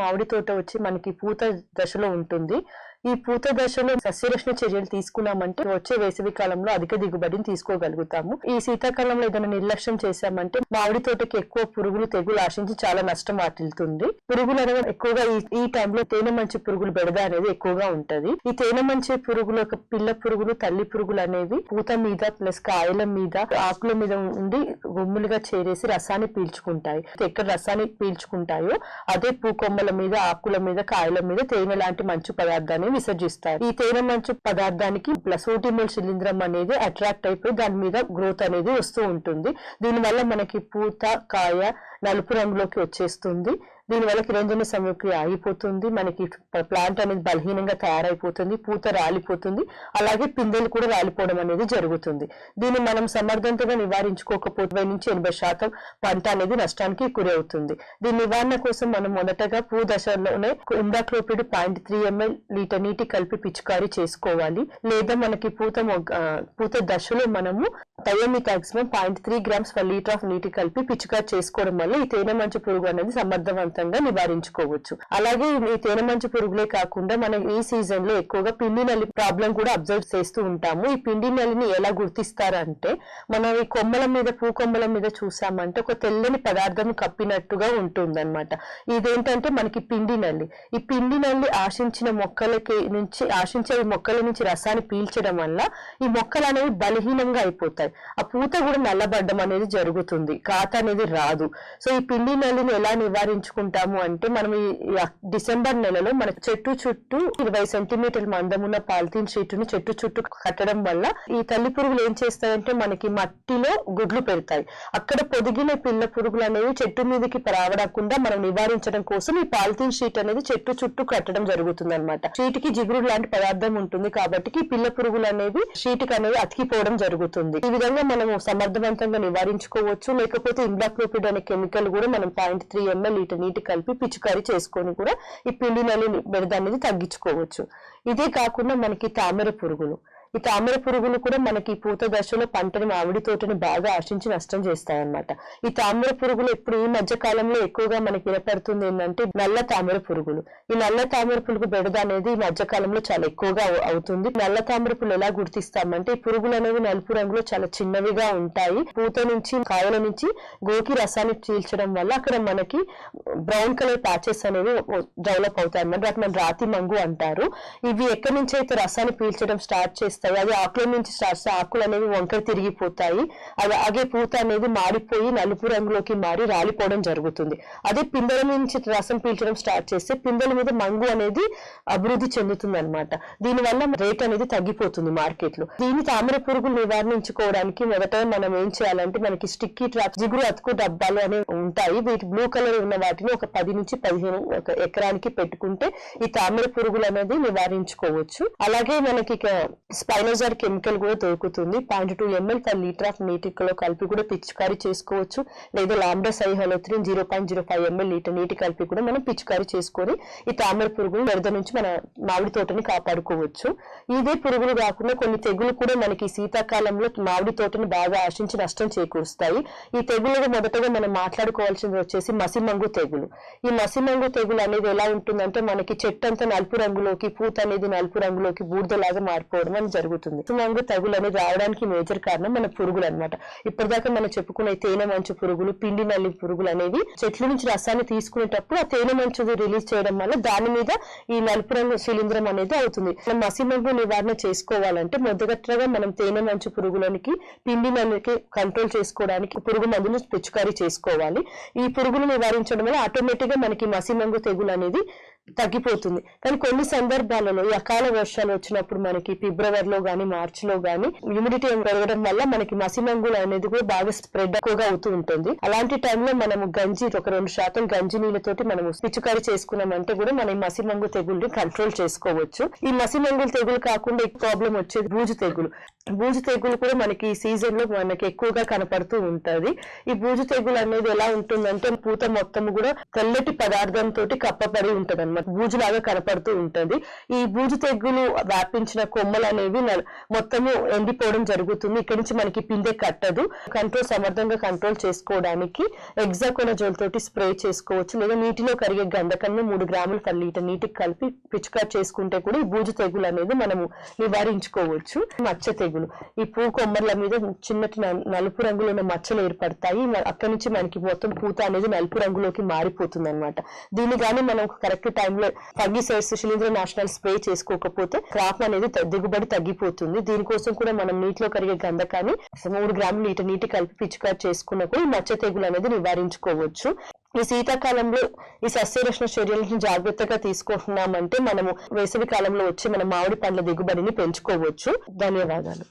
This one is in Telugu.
మామిడి తోట వచ్చి మనకి పూత దశలో ఉంటుంది. ఈ పూత దశలో సస్యరక్షణ చర్యలు తీసుకున్నామంటే వచ్చే వేసవి కాలంలో అధిక దిగుబడిని తీసుకోగలుగుతాము. ఈ శీతాకాలంలో ఏదైనా నిర్లక్ష్యం చేశామంటే మామిడి తోటకి ఎక్కువ పురుగులు తెగులు ఆశించి చాలా నష్టం వాటిల్తుంది పురుగులు అనేవి ఎక్కువగా ఈ ఈ టైంలో తేనె మంచి పురుగులు బెడద అనేది ఎక్కువగా ఉంటది. ఈ తేనె మంచి పురుగులు ఒక పిల్ల పురుగులు తల్లి పురుగులు అనేవి పూత మీద ప్లస్ కాయల మీద ఆకుల మీద ఉండి గుమ్ములుగా చేరేసి రసాన్ని పీల్చుకుంటాయి. ఎక్కడ రసాన్ని పీల్చుకుంటాయో అదే పూకొమ్మల మీద ఆకుల మీద కాయల మీద తేనె లాంటి మంచు పదార్థాన్ని విసర్జిస్తారు. ఈ తేనె మంచు పదార్థానికి ప్లసోటిమల్ శిలీంధ్రం అనేది అట్రాక్ట్ అయిపోయి దాని మీద గ్రోత్ అనేది వస్తూ ఉంటుంది. దీనివల్ల మనకి పూత కాయ నలుపు రంగులోకి వచ్చేస్తుంది. దీనివల్ల కిరంజన సమయక్రియ ఆగిపోతుంది. మనకి ప్లాంట్ అనేది బలహీనంగా తయారైపోతుంది. పూత రాలిపోతుంది. అలాగే పిందెలు కూడా రాలిపోవడం అనేది జరుగుతుంది. దీన్ని మనం సమర్థంతగా నివారించుకోకపోతే నుంచి ఎనభై శాతం పంట అనేది నష్టానికి గురి అవుతుంది. దీని నివారణ కోసం మనం మొదటగా పూ దశలోనే imidacloprid point three ML litre నీటి కలిపి పిచికారీ చేసుకోవాలి. లేదా మనకి పూత పూత దశలో మనము థయోమితాక్సిమం point three grams per litre of నీటి కలిపి పిచికారీ చేసుకోవడం వల్ల ఈ తేనె మంచు పురుగు అనేది సమర్థవంతంగా నివారించుకోవచ్చు. అలాగే ఈ తేనె మంచు పురుగులే కాకుండా మనం ఈ సీజన్లో ఎక్కువగా పిండి నల్లి ప్రాబ్లం కూడా అబ్జర్వ్ చేస్తూ ఉంటాము. ఈ పిండి నల్లిని ఎలా గుర్తిస్తారంటే మనం ఈ కొమ్మల మీద పూ కొమ్మల మీద చూసామంటే ఒక తెల్లని పదార్థం కప్పినట్టుగా ఉంటుందన్నమాట. ఇదేంటంటే మనకి పిండి నల్లి. ఈ పిండి నల్లి ఆశించిన మొక్కలకి నుంచి ఆశించే మొక్కల నుంచి రసాన్ని పీల్చడం వల్ల ఈ మొక్కలు అనేవి బలహీనంగా అయిపోతాయి. ఆ పూత కూడా నల్లబడ్డం అనేది జరుగుతుంది. కాత అనేది రాదు. సో ఈ పిండి నల్లిని ఎలా ఉంటాము అంటే మనం ఈ డిసెంబర్ నెలలో మన చెట్టు చుట్టూ ఇరవై సెంటీమీటర్ల మందమున్న పాలిథిన్ షీట్ను చెట్టు చుట్టూ కట్టడం వల్ల ఈ తల్లి పురుగులు ఏం చేస్తాయంటే మనకి మట్టిలో గుడ్లు పెడతాయి. అక్కడ పొదిగిన పిల్ల పురుగులు అనేవి చెట్టు మీదకి రావడకుండా మనం నివారించడం కోసం ఈ పాలిథిన్ షీట్ అనేది చెట్టు చుట్టూ కట్టడం జరుగుతుంది అనమాట షీట్కి జిగురు లాంటి పదార్థం ఉంటుంది కాబట్టి పిల్ల పురుగులు అనేవి షీట్కి అనేవి అతికిపోవడం జరుగుతుంది. ఈ విధంగా మనం సమర్థవంతంగా నివారించుకోవచ్చు. లేకపోతే ఇంబ్లాక్లోపిడ్ అనే కెమికల్ కూడా మనం పాయింట్ త్రీ ఎంఎల్ లీటర్ నీటి కలిపి పిచికారి చేసుకొని కూడా ఈ పిండి నల్లి బెడద అనేది తగ్గించుకోవచ్చు. ఇదే కాకుండా మనకి తామర పురుగులు. ఈ తామర పురుగులు కూడా మనకి పూత దశలో పంటని మామిడి తోటని బాగా ఆశించి నష్టం చేస్తాయన్నమాట. ఈ తామర పురుగులు ఇప్పుడు ఈ మధ్య కాలంలో ఎక్కువగా మనకి వినపడుతుంది ఏంటంటే నల్ల తామర పురుగులు. ఈ నల్ల తామర పురుగు బెడద అనేది ఈ మధ్య కాలంలో చాలా ఎక్కువగా అవుతుంది. నల్ల తామర పురుగులు ఎలా గుర్తిస్తామంటే ఈ పురుగులు అనేవి నలుపు రంగులో చాలా చిన్నవిగా ఉంటాయి. పూత నుంచి కాయల నుంచి గోకి రసాన్ని చీల్చడం వల్ల అక్కడ మనకి బ్రౌన్ కలర్ ప్యాచెస్ అనేవి డెవలప్ అవుతాయి అన్నమాట వాటిని మనం రాతి మంగు అంటారు. ఇవి ఎక్కడి నుంచి అయితే రసాన్ని పీల్చడం స్టార్ట్ చేస్తాయి అది ఆకుల నుంచి స్టార్ట్ ఆకులు అనేవి వంకర తిరిగిపోతాయి. అలాగే పూత అనేది మాడిపోయి నలుపు రంగులోకి మారి రాలిపోవడం జరుగుతుంది. అదే పిందెల నుంచి రసం పీల్చడం స్టార్ట్ చేస్తే పిందెల మీద మంగు అనేది అభివృద్ధి చెందుతుంది అనమాట దీనివల్ల రేట్ అనేది తగ్గిపోతుంది మార్కెట్లో దీని తామర పురుగులు నివారించుకోవడానికి మొదట మనం ఏం చేయాలంటే మనకి స్టిక్కీ ట్రాప్ జిగురు అతుకు డబ్బాలు అనేవి ఉంటాయి. వీటి బ్లూ కలర్ ఉన్న వాటిని ఒక పది నుంచి పదిహేను ఒక ఎకరానికి పెట్టుకుంటే ఈ తామర పురుగులు అనేది నివారించుకోవచ్చు. అలాగే మనకి స్పైనోజర్ కెమికల్ కూడా దొరుకుతుంది. Point two ML per litre of నీటిలో కలిపి కూడా పిచికారీ చేసుకోవచ్చు. లేదా lambda cyhalothrin zero point zero five ML litre నీటి కలిపి కూడా మనం పిచికారీ చేసుకొని ఈ తామర పురుగులు వరద నుంచి మన మామిడి తోటని కాపాడుకోవచ్చు. ఇదే పురుగులు కాకుండా కొన్ని తెగులు కూడా మనకి శీతాకాలంలో మామిడి తోటని బాగా ఆశించి నష్టం చేకూరుస్తాయి. ఈ తెగులు మొదటగా మనం మాట్లాడుకోవాల్సింది వచ్చేసి మసిమంగు తెగులు. ఈ మసిమంగు తెగులు అనేది ఎలా ఉంటుందంటే మనకి చెట్టు అంతా నలుపు రంగులోకి పూత అనేది నలుపు రంగులోకి బూడిదలాగా మారిపోవడం అని జరుగుతుంది. మసిమంగు తెగులు అనేది రావడానికి మేజర్ కారణం మన పురుగులు అనమాట ఇప్పటిదాకా మనం చెప్పుకునే తేనె మంచు పురుగులు పిండి నల్లి పురుగులు అనేవి చెట్ల నుంచి రసాన్ని తీసుకునేటప్పుడు ఆ తేనె మంచుది రిలీజ్ చేయడం వల్ల దాని మీద ఈ నలుపు రంగు శిలీంద్రం అనేది అవుతుంది. మనం మసిమంగు నివారణ చేసుకోవాలంటే మొదటగా మనం తేనె మంచు పురుగులకి పిండి నల్లికి కంట్రోల్ చేసుకోవడానికి పురుగు మందులు పిచికారీ చేసుకోవాలి. ఈ పురుగులు నివారించడం వల్ల ఆటోమేటిక్గా మనకి మసిమంగు తెగులు అనేది తగ్గిపోతుంది. కానీ కొన్ని సందర్భాలలో ఈ అకాల వర్షాలు వచ్చినప్పుడు మనకి ఫిబ్రవరిలో గానీ మార్చి లో గానీ హ్యూమిడిటీ పెరగడం వల్ల మనకి మసిమంగులు అనేది కూడా బాగా స్ప్రెడ్ ఎక్కువగా అవుతూ ఉంటుంది. అలాంటి టైంలో మనము గంజి ఒక రెండు శాతం గంజి నీళ్ళతోటి మనం పిచికారీ చేసుకున్నామంటే కూడా మనం ఈ మసిమంగు తెగుల్ని కంట్రోల్ చేసుకోవచ్చు. ఈ మసిమంగుల తెగులు కాకుండా ఎక్కువ ప్రాబ్లం వచ్చేది బూజు తెగులు. బూజు తెగులు కూడా మనకి ఈ సీజన్లో మనకి ఎక్కువగా కనపడుతూ ఉంటది. ఈ బూజు తెగులు అనేది ఎలా ఉంటుందంటే పూత మొత్తం కూడా తెల్లటి పదార్థంతో కప్పబడి ఉంటది బూజు బూజులాగా కనపడుతూ ఉంటుంది. ఈ బూజు తెగులు వ్యాపించిన కొమ్మలు అనేవి మొత్తము ఎండిపోవడం జరుగుతుంది. ఇక్కడ నుంచి మనకి పిందె కట్టదు. కంట్రోల్ సమర్థంగా కంట్రోల్ చేసుకోవడానికి ఎగ్జాకోనజోల్ తోటి స్ప్రే చేసుకోవచ్చు. లేదా నీటిలో కరిగే గంధకాన్ని మూడు గ్రాములు పర్ లీటర్ నీటికి కలిపి పిచికారి చేసుకుంటే కూడా ఈ బూజు తెగులు అనేది మనము నివారించుకోవచ్చు. మచ్చ తెగులు. ఈ పూ కొమ్మర్ల మీద చిన్న నలుపు రంగులో ఉన్న మచ్చలు ఏర్పడతాయి. అక్కడి నుంచి మనకి మొత్తం పూత అనేది నలుపు రంగులోకి మారిపోతుంది అనమాట దీన్ని గానీ మనం కరెక్ట్ టైంలో ఫంగిసైడ్స్ శిలీంద్ర నాశనాలు స్ప్రే చేసుకోకపోతే క్రాప్ అనేది దిగుబడి తగ్గిపోతుంది. దీనికోసం కూడా మనం నీటిలో కరిగే గంధకాన్ని మూడు గ్రాములు నీటి నీటి కలిపి పిచికారి చేసుకున్నప్పుడు కూడా ఈ మచ్చ తెగులు అనేది నివారించుకోవచ్చు. ఈ శీతాకాలంలో ఈ సస్యరక్షణ చర్యలను జాగ్రత్తగా తీసుకుంటున్నామంటే మనము వేసవి కాలంలో వచ్చి మన మామిడి పండ్ల దిగుబడిని పెంచుకోవచ్చు. ధన్యవాదాలు.